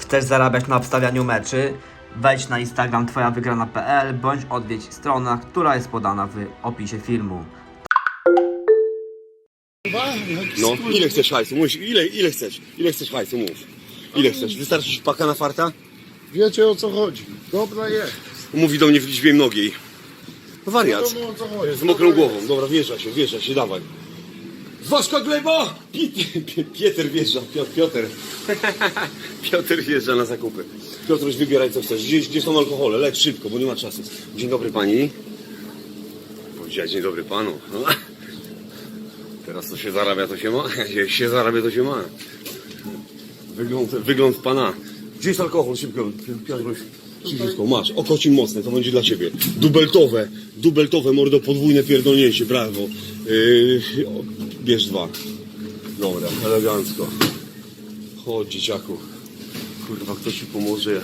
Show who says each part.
Speaker 1: Chcesz zarabiać na obstawianiu meczy? Wejdź na Instagram twojawygrana.pl bądź odwiedź stronę, która jest podana w opisie filmu.
Speaker 2: No, ile chcesz hajsu? Mówisz, ile, ile chcesz? Ile chcesz hajsu? Mów. Ile chcesz? Wystarczy ci paka na farta?
Speaker 3: Wiecie o co chodzi. Dobra jest.
Speaker 2: Mówi do mnie w liczbie mnogiej. No wariat.
Speaker 3: Wiadomo o co chodzi.
Speaker 2: Z mokrą głową. Dobra, wjeżdża się, wjeżdża się, dawaj. Waszka gleba! Pi- Pi- Pieter wjeżdża, Piotr, Piotr. Piotr wjeżdża na zakupy. Piotruś, wybieraj co chcesz. Gdzie, gdzie są alkohole? Leć szybko, bo nie ma czasu. Dzień dobry pani. Powiedziała dzień dobry panu. No. Teraz to się zarabia, to się ma. Jak się zarabia, to się ma. Wygląd, wygląd pana. Gdzie jest alkohol? Szybko, Piotruś. Szybko, masz. Okocim mocne, to będzie dla ciebie. Dubeltowe, dubeltowe, mordo, podwójne pierdolnięcie, brawo. Yy, bierz dwa. Dobra, elegancko. Chodź, dzieciaku. Kurwa, kto ci pomoże?